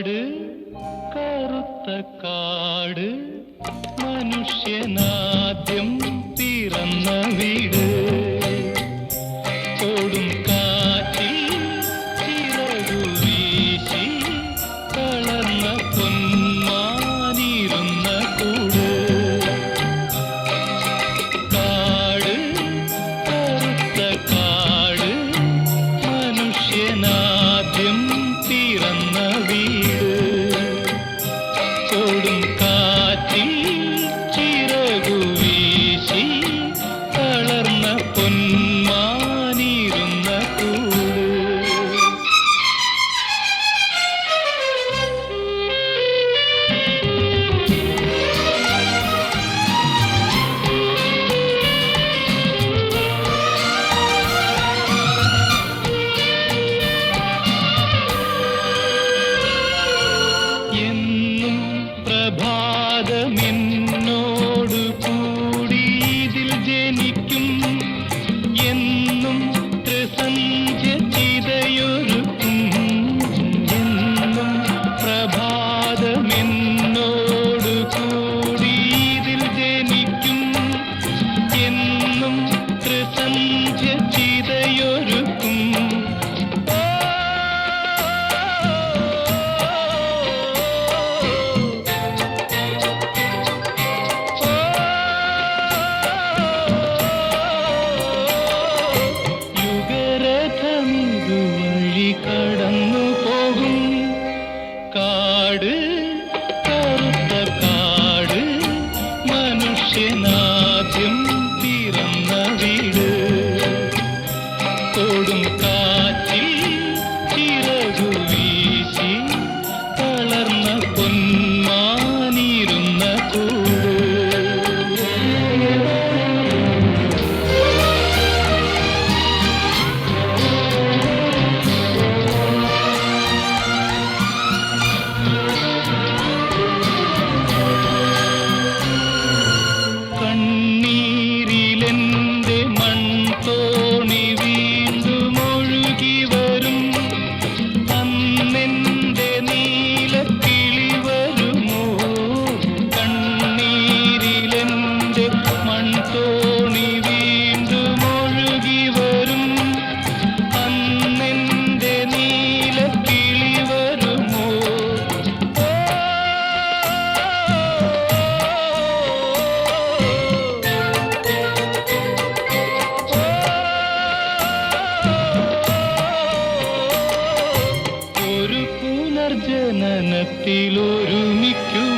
കാട് കറുത്ത കാട് മനുഷ്യനാദ്യം പിറന്ന വീട്. ഓടും കാറ്റിൽ ചിറകു വീശി തളർന്ന പൊന്മാനിരുന്ന കൂട്. കാട് കറുത്ത കാട് മനുഷ്യനാദ്യം പിറന്ന വീട്. to do. നെറ്റിയിലൊരുമിക്കൂ